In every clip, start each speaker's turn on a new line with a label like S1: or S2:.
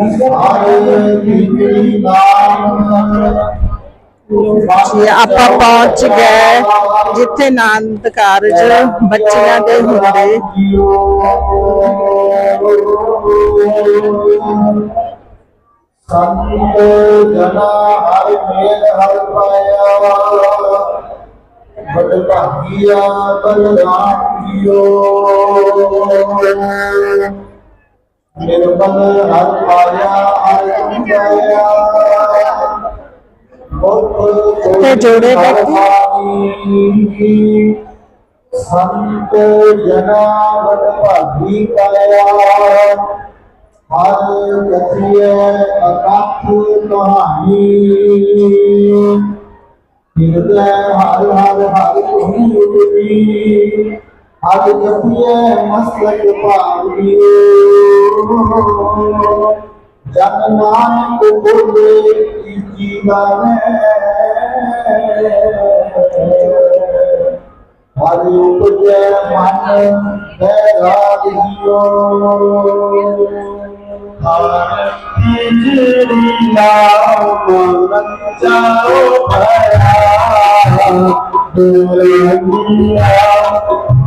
S1: ਆਏ
S2: ਆਪਾਂ ਪਹੁੰਚ ਗਏ ਜਿੱਥੇ ਆਨੰਦ ਕਾਰਜ ਬੱਚਿਆਂ ਦੇ ਹੁੰਦੇ।
S1: ਸੰਤ ਜਨਾ ਹਰ ਮੇਲ ਹਰ ਪਾਇਆ ਬੜ ਭਾਗੀਆ, ਬਲਰਾਮ ਜੀਓ ਨਿਰਮਲ ਹਰ ਪਾਇਆ ਹਰ ਪਾਇਆ
S2: ਤੇ ਜੋੜੇ ਬੈਠੇ।
S1: ਸੰਤ ਜਨਾ ਬੜ ਭਾਗੀ ਪਾਇਆ। ਹਰ ਕਥਿਏ ਅਕਥ ਕਹਾਣੀ। ਹਿਰਦੈ ਹਰ ਹਰ ਹਰ ਤੁਮ ਉਤਰੀ आज जपिए मस्तक पालियो जननायक बोले की जीवन हरि उपजय मन
S2: बैरागियो जाओ भया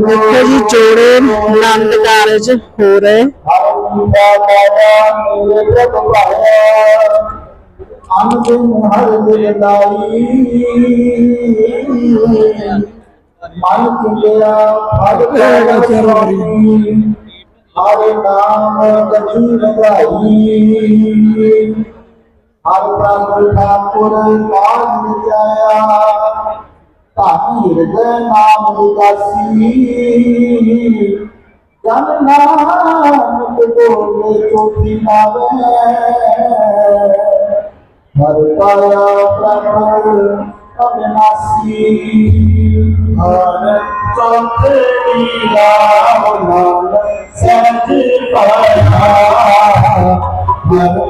S2: ਦੇਖੋ ਜੀ ਜੋੜੇ ਆਨੰਦ ਕਾਰਜ ਹੋ ਰਹੇ।
S1: ਅੰਤਿਮ ਹਰ ਦਿਲ ਮਨ ਚੁਲਿਆ ਹਰ ਕਰੀ ਹਰ ਨਾਮ ਕਛੂ ਲਗਾਈ ਹਰ ਪ੍ਰਭੂ ਠਾਕੁਰ ਪਾਦ ਵਿਚਾਇਆ
S2: পানির নাম কাশি জান্নাত বলে চোখি নামে হর পায়া প্রাণ অবিনাশী হর চোখে নীলা সচ পায়া হর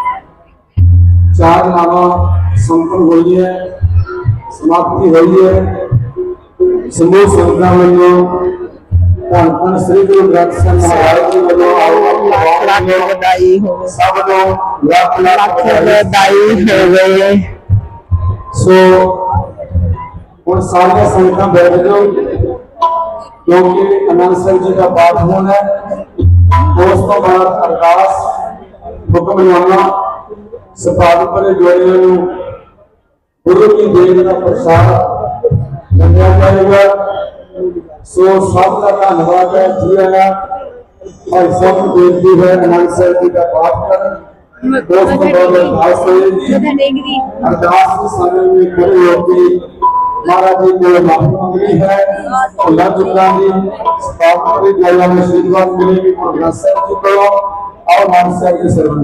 S2: चार नामा संपन्न हुई है समाप्ति हुई है। समूह श्री गुरु ग्रंथ साहब हो संख्या बैठ
S3: जाओ क्योंकि आनंद सिंह
S2: जी का पाठ
S3: होना
S2: है
S3: दोस्तों भारत
S2: अरदास हुक्मनामा ਸਾਰੀਆਂ ਸੰਗਤਾਂ ਬੈਠ ਜਾਓ ਕਿਉਂਕਿ ਜੀ ਦਾ ਪਰੇ ਜੋੜਿਆਂ ਨੂੰ ਗੁਰੂ ਕੀ ਦੇਣ ਦਾ ਪ੍ਰਸਾਦ ਮੰਨਿਆ ਜਾਏਗਾ। ਸੋ ਸਭ ਦਾ ਧੰਨਵਾਦ ਹੈ, ਜੀ ਆਇਆਂ ਔਰ ਸਭ ਨੂੰ ਬੇਨਤੀ ਹੈ, ਅਨੰਦ ਸਾਹਿਬ ਜੀ ਦਾ ਪਾਠ ਕਰਨ। ਉਸ ਤੋਂ ਅਰਦਾਸ ਹੋਏਗੀ ਅਰਦਾਸ ਦੇ ਸਾਰੇ ਵਿੱਚ ਖੜੇ ਹੋ ਕੇ ਮਹਾਰਾਜ ਜੀ ਕੋਲ ਮਾਫੀ ਮੰਗਣੀ ਹੈ। ਅੱਲਾਹ ਜੁਗਾ ਦੀ ਸਤਾਪ ਦੇ ਜੈਲਾ ਨੂੰ ਆਸ਼ੀਰਵਾਦ ਮਿਲੇਗੀ ਗੁਰੂ ਸਾਹਿਬ ਜੀ ਕੋਲੋਂ। ਆਓ ਮਾਨ ਸਾਹਿਬ ਦੇ ਸਰਵਨ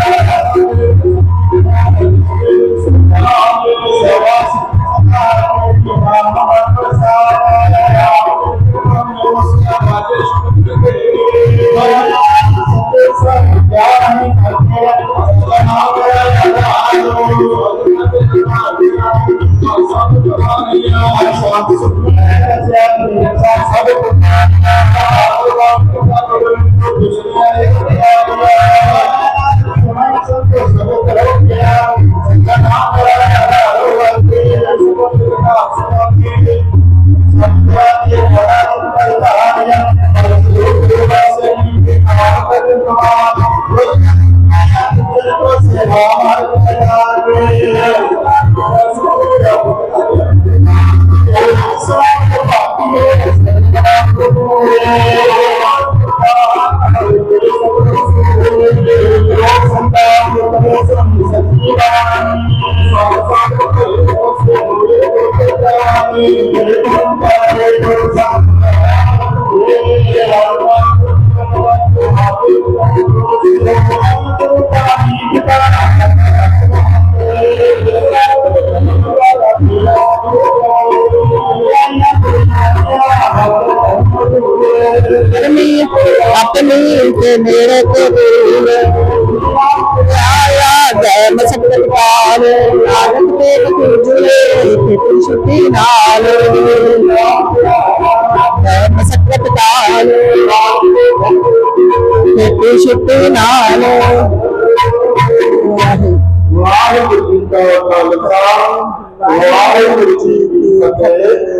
S2: Lord,
S3: I will ਆਪਣੀ ਤੇ ਮੇਰੇ ਤੇ ਦੂਰ ਆਇਆ ਜੈ ਮਸਕਤ ਪਾਲ ਨਾਨਕ ਤੇ ਤੁਝੇ ਤੇ ਛੁੱਟੀ ਨਾਲ ਜੈ ਮਸਕਤ ਪਾਲ ਤੇ ਛੁੱਟੀ ਨਾਲ
S2: ਵਾਹਿਗੁਰੂ ਜੀ ਕਾ ਖਾਲਸਾ ਵਾਹਿਗੁਰੂ ਜੀ ਕੀ ਫਤਿਹ।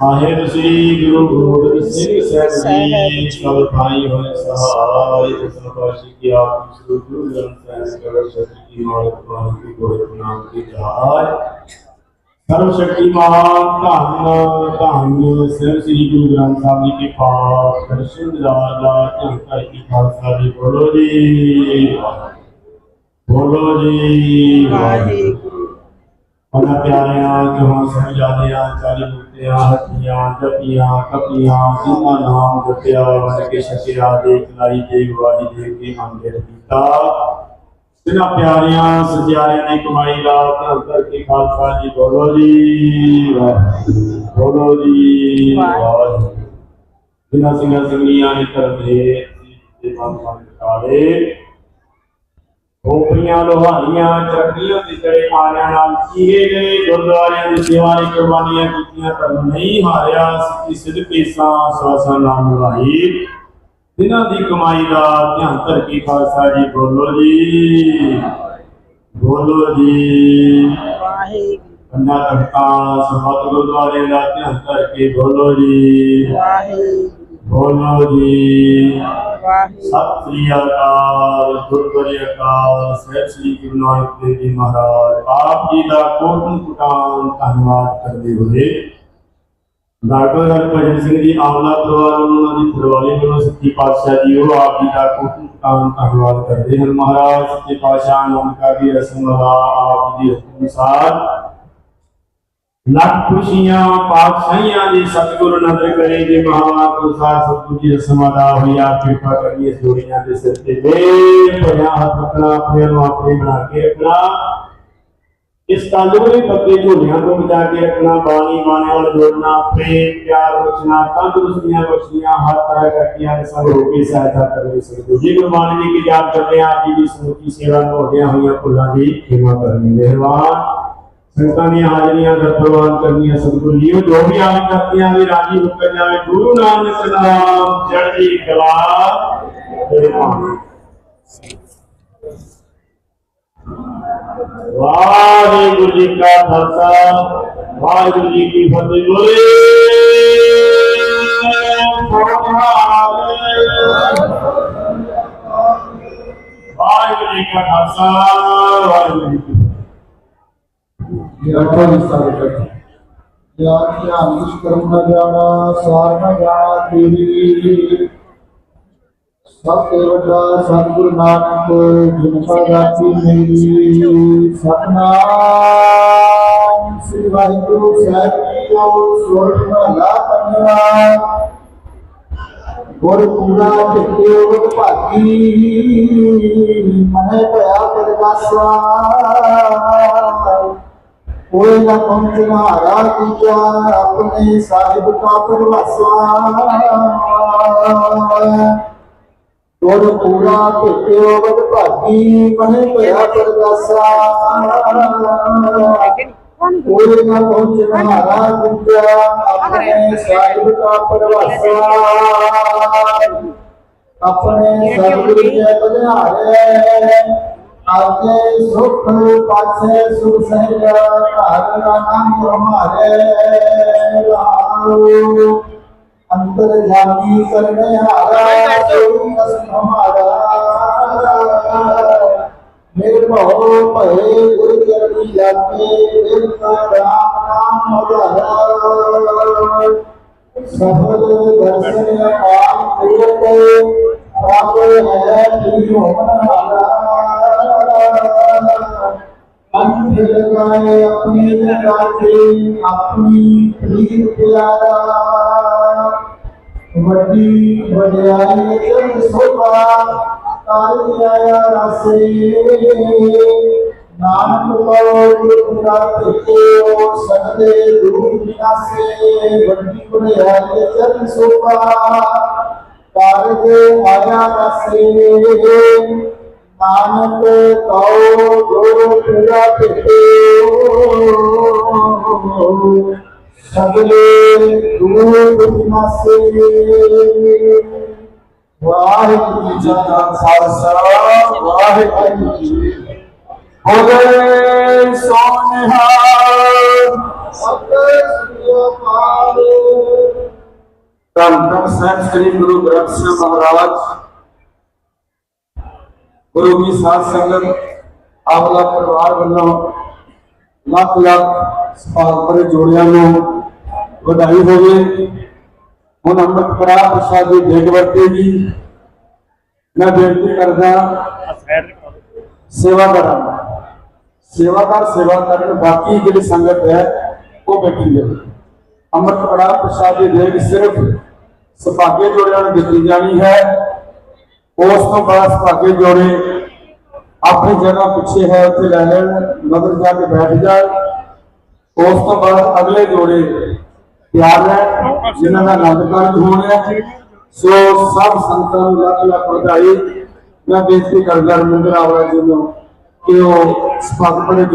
S2: ਸਾਹਿਬ ਸ੍ਰੀ ਗੁਰੂ ਗੋਬਿੰਦ ਸਿੰਘ ਸਾਹਿਬ ਜੀ ਸਭ ਭਾਈ ਹੋਏ ਸਹਾਇ ਦਸਵੇਂ ਪਾਤਸ਼ਾਹ ਕੀ ਆਪ ਸ੍ਰੀ ਗੁਰੂ ਗ੍ਰੰਥ ਸਾਹਿਬ ਕਵਰ ਸ਼ਕਤੀ ਕੀ ਮਾਲਕ ਪਾਣ ਕੀ ਗੋਬਿੰਦ ਨਾਮ ਕੀ ਜਹਾਜ ਸਰਵ ਸ਼ਕਤੀਮਾਨ ਧੰਨ ਧੰਨ ਸਿਰ ਸ੍ਰੀ ਗੁਰੂ ਗ੍ਰੰਥ ਸਾਹਿਬ ਜੀ ਕੀ ਪਾਸ ਦਰਸ਼ਨ ਰਾਜਾ ਝੰਕਾਰ ਕੀ ਖਾਲਸਾ ਜੀ ਬੋਲੋ ਜੀ ਬੋਲੋ ਜੀ
S3: ਵਾਹਿਗੁਰੂ
S2: ਉਹਨਾਂ ਪਿਆਰਿਆਂ ਜਹਾਂ ਸਮਝਾਦਿਆਂ ਚਾਲੀ ਮੁਕਤਿਆਂ ਹੱਥੀਆਂ ਜਪੀਆਂ ਕਪੀਆਂ ਜਿਨ੍ਹਾਂ ਨਾਮ ਜਪਿਆ ਵਰ ਕੇ ਸ਼ਕਿਆ ਦੇ ਕਲਾਈ ਦੇ ਗਵਾਹੀ ਦੇ ਕੇ ਮੰਗਿਆ ਕੀਤਾ ਜਿਨ੍ਹਾਂ ਪਿਆਰਿਆਂ ਸਜਿਆਰਿਆਂ ਨੇ ਕਮਾਈ ਦਾ ਧਰ ਧਰ ਕੇ ਖਾਲਸਾ ਜੀ ਬੋਲੋ ਜੀ ਵਾਹਿਗੁਰੂ। ਬੋਲੋ ਜੀ ਵਾਹਿਗੁਰੂ। ਜਿਨ੍ਹਾਂ ਸਿੰਘਾਂ ਸਿੰਘੀਆਂ ਨੇ ਧਰਮ ਦੇ ਤੇ ਮਨ ਮਨ ਕਾਲੇ ਖੋਪਰੀਆਂ ਲੋਹਾਰੀਆਂ ਚਰਖੀਆਂ ਦੇ ਚੜੇ ਆਰਿਆਂ ਨਾਲ ਚੀਰੇ ਗਏ ਗੁਰਦੁਆਰਿਆਂ ਦੀ ਸੇਵਾ ਨੇ ਕੁਰਬਾਨੀਆਂ ਕੀਤੀਆਂ ਧਰਮ ਨਹੀਂ ਹਾਰਿਆ ਸਿੱਧੀ ਸਿੱਧਕੇ ਸਾਂ ਸਵਾਸਾਂ ਨਾਮ ਨਿਭਾਈ ਜਿਨ੍ਹਾਂ ਦੀ ਕਮਾਈ ਦਾ ਧਿਆਨ ਧਰ ਕੇ ਖਾਲਸਾ ਜੀ ਬੋਲੋ ਜੀ। ਬੋਲੋ ਜੀ।
S3: ਵਾਹਿਗੁਰੂ।
S2: ਕੰਨਾ ਤਖਤਾਂ ਸਬਤ ਗੁਰਦੁਆਰੇ ਦਾ ਧਿਆਨ ਧਰ ਕੇ ਬੋਲੋ ਜੀ।
S3: ਵਾਹਿਗੁਰੂ।
S2: ਬੋਲੋ ਜੀ। ਸਤਿ ਸ੍ਰੀ ਅਕਾਲ ਗੁਰਦੁਆਰੇ ਅਕਾਲ ਸਹਿਬ ਸ੍ਰੀ ਗੁਰੂ ਨਾਨਕ ਦੇਵ ਜੀ ਮਹਾਰਾਜ। ਆਪ ਜੀ ਦਾ ਕੋਟਨ ਕੁਟਾਨ ਧੰਨਵਾਦ ਕਰਦੇ ਹੋਏ ਡਾਕਟਰ ਹਰਭਜਨ ਸਿੰਘ ਜੀ ਆਮਲਾ ਪਰਿਵਾਰ ਵੱਲੋਂ ਉਹਨਾਂ ਦੀ ਫਰਵਾਲੀ ਵੱਲੋਂ ਸੱਚੀ ਪਾਤਸ਼ਾਹ ਜੀ ਉਹ ਆਪ ਜੀ ਦਾ ਕੋਟਨ ਕੁਟਾਨ ਧੰਨਵਾਦ ਕਰਦੇ ਹਨ। ਮਹਾਰਾਜ ਸੱਚੇ ਪਾਤਸ਼ਾਹ ਨਾਨਕਾ ਦੀ ਰਸਮ ਦਾ ਆਪ ਜੀ ਦੇ ਹੁਕਮ ਅਨੁਸਾਰ ਲੱਖ ਖੁਸ਼ੀਆਂ, ਪਾਤਸ਼ਾਹੀਆਂ ਦੀ ਸਤਿਗੁਰੂ ਨਦਰ ਕਰੇ ਜੇ ਮਹਾਂਪੁਰ ਸਾਹਿਬ ਸਤਿਗੁਰੂ ਜੀ ਸਮਾਦਾ ਹੋਈ ਕਿਰਪਾ ਕਰੀਏ ਜੋੜੀਆਂ ਦੇ ਸਿਰ ਤੇ। ਦੇ ਭਿਆ ਹੱਥ ਰੱਖਣਾ, ਆਪਣੇ ਨੂੰ ਆਪਣੇ ਬਣਾ ਕੇ ਰੱਖਣਾ। ਇਸ ਤਾਲੁਕ ਦੇ ਪੱਕੇ ਝੋਲੀਆਂ ਤੋਂ ਬਚਾ ਕੇ ਰੱਖਣਾ, ਬਾਣੀ ਬਾਣੇ ਵਾਲ ਜੋੜਨਾ, ਪ੍ਰੇਮ, ਪਿਆਰ ਬਖਸ਼ਣਾ ਤੰਦਰੁਸਤੀਆਂ ਬਖਸ਼ੀਆਂ ਹਰ ਤਰ੍ਹਾਂ ਕਰਤੀਆਂ ਦੇ ਸੰਗ ਹੋ ਸਹਾਇਤਾ ਕਰਨੀ ਸਕਦੇ ਜੀ। ਗੁਰਬਾਣੀ ਜੀ ਕੀ ਯਾਦ ਕਰਦੇ ਆਪ ਜੀ ਦੀ ਸਮੁੱਚੀ ਸੇਵਾ ਨਿਭਾਉਂਦਿਆਂ ਹੋਈਆਂ ਫੁੱਲਾਂ ਦੀ ਖਿਮਾ ਕਰਨੀ ਮਿਹਰਬਾਨ। ਸੰਗਤਾਂ ਦੀਆਂ ਹਾਜ਼ਰੀਆਂ ਦਾ ਪ੍ਰਵਾਨ ਕਰਨੀਆਂ ਸਤਿਗੁਰੂ ਜੀ ਜੋ ਵੀ ਆਮ ਕਰਤੀਆਂ ਵੀ ਰਾਜੀ ਹੋ ਕੇ ਜਾਵੇ, ਗੁਰੂ ਨਾਨਕ ਨਾਮ ਚੜ੍ਹਦੀ ਕਲਾ ਤੇ ਵਾਹਿਗੁਰੂ ਜੀ ਕਾ ਖਾਲਸਾ, ਵਾਹਿਗੁਰੂ ਜੀ ਕੀ ਫਤਿਹ। ਬੋਲੇ ਵਾਹਿਗੁਰੂ ਜੀ ਕਾ ਖਾਲਸਾ, ਵਾਹਿਗੁਰੂ ਜੀ ਕੀ
S1: अठ्ठावीस तालुक्यात या आम्हीच करून जाणा स्वार्थ या देवी सतवटा सतगुरु नानक जिनका गाती मेरी सतनाम श्री वाहिगुरु साहब की ओर स्वर्ण ला पंजवा गुर पूरा चित्ते उग भागी मने भया परमात्मा ਕੋਈ ਨਾ ਪਹੁੰਚ ਮਾਰਾ ਕੀਆ ਆਪਣੇ ਸਾਹਿਬ ਕਾ ਪਰਵਾਸਾ। ਗੁਰ ਪੂਰਾ ਟਿਕਿਓ ਗੁਰ ਭਾਗੀ ਮਨੇ ਭਇਆ ਪਰਵਾਸਾ। ਕੋਈ ਨਾ ਪਹੁੰਚ ਮਾਰਾ ਕੀਆ ਆਪਣੇ ਸਾਹਿਬ ਕਾ ਪਰਵਾਸਾ। ਆਪਣੇ ਸਤਿਗੁਰੂ ਜੀ ਬਲਿਹਾਰੇ आजे सुख पाछे सुख सहज हरना नाम हमारे लाओ। अंतर जानी करने हारा सुख हमारा निर्मोह पहे गुरु चरणी जाते राम नाम मगर सफल दर्शन पाप प्रिय प्राप्त है हमारा अंत अपने काटे अपनी प्रीत प्यारा वडी बड़ाई जग शोभा कालिया रसे नाम को गुरुनाथ के ओ सदे रूप नासे वडी बड़ाई जग शोभा कारजे आया रसे ਨਾਨਕ ਕਉ ਜੋ ਤੇਰਾ ਭੇਟੋ ਸਗਲੇ ਦੂਰ ਨਾਸੇ। ਵਾਹਿਗੁਰੂ ਜੀ ਕਾ ਖਾਲਸਾ, ਵਾਹਿਗੁਰੂ ਜੀ ਬੋਲੇ ਸੋਨਿਹਾਰ ਸਤਿ ਸ੍ਰੀ ਅਕਾਲ। ਧੰਨ ਧੰਨ ਸ੍ਰੀ ਗੁਰੂ ਗ੍ਰੰਥ ਸਾਹਿਬ ਮਹਾਰਾਜ। ਗੁਰੂ ਕੀ ਸਾਧ ਸੰਗਤ ਆਪਲਾ ਪਰਿਵਾਰ ਵੱਲੋਂ ਲੱਖ ਲੱਖ ਸਪਾਲਪਰ ਜੋੜਿਆਂ ਨੂੰ ਵਧਾਈ ਹੋਵੇ ਹੁਣ ਅੰਮ੍ਰਿਤ ਕੜਾ ਪ੍ਰਸਾਦ ਦੀ ਭੇਟ ਵਰਤੇਗੀ ਮੈਂ ਬੇਨਤੀ ਕਰਦਾ ਸੇਵਾ ਕਰਾਂ ਸੇਵਾਦਾਰ ਸੇਵਾ ਕਰਨ ਬਾਕੀ ਜਿਹੜੀ ਸੰਗਤ ਹੈ ਉਹ ਬੈਠੀ ਹੈ ਅੰਮ੍ਰਿਤ ਕੜਾ ਪ੍ਰਸਾਦ ਦੀ ਭੇਟ ਸਿਰਫ ਸੁਭਾਗੇ ਜੋੜਿਆਂ ਨੂੰ ਦਿੱਤੀ ਜਾਣੀ ਹੈ ਉਸ ਤੋਂ ਬਾਅਦ ਸੁਭਾਗੇ ਜੋੜੇ ਆਪਣੀ ਜਗ੍ਹਾ ਪਿੱਛੇ ਹੈ, ਉੱਥੇ ਲੈ ਲੈਣ ਮਗਰ ਜਾ ਕੇ ਬੈਠ ਜਾਣ ਉਸ ਤੋਂ ਬਾਅਦ ਅਗਲੇ ਜੋੜੇ ਤਿਆਰ ਹੈ, ਜਿਨ੍ਹਾਂ ਦਾ ਆਨੰਦ ਕਾਰਜ ਹੋਣਾ ਹੈ ਸੋ। ਸਭ ਸੰਤਾਂ ਨੂੰ ਲੱਖ ਲੱਖ ਵਧਾਈ। ਮੈਂ ਬੇਨਤੀ ਕਰਦਾ ਰਮਿੰਦਰ ਆਵਲਾ ਜੀ ਨੂੰ ਕਿ ਉਹ ਸਪਾਗ ਪੜੇ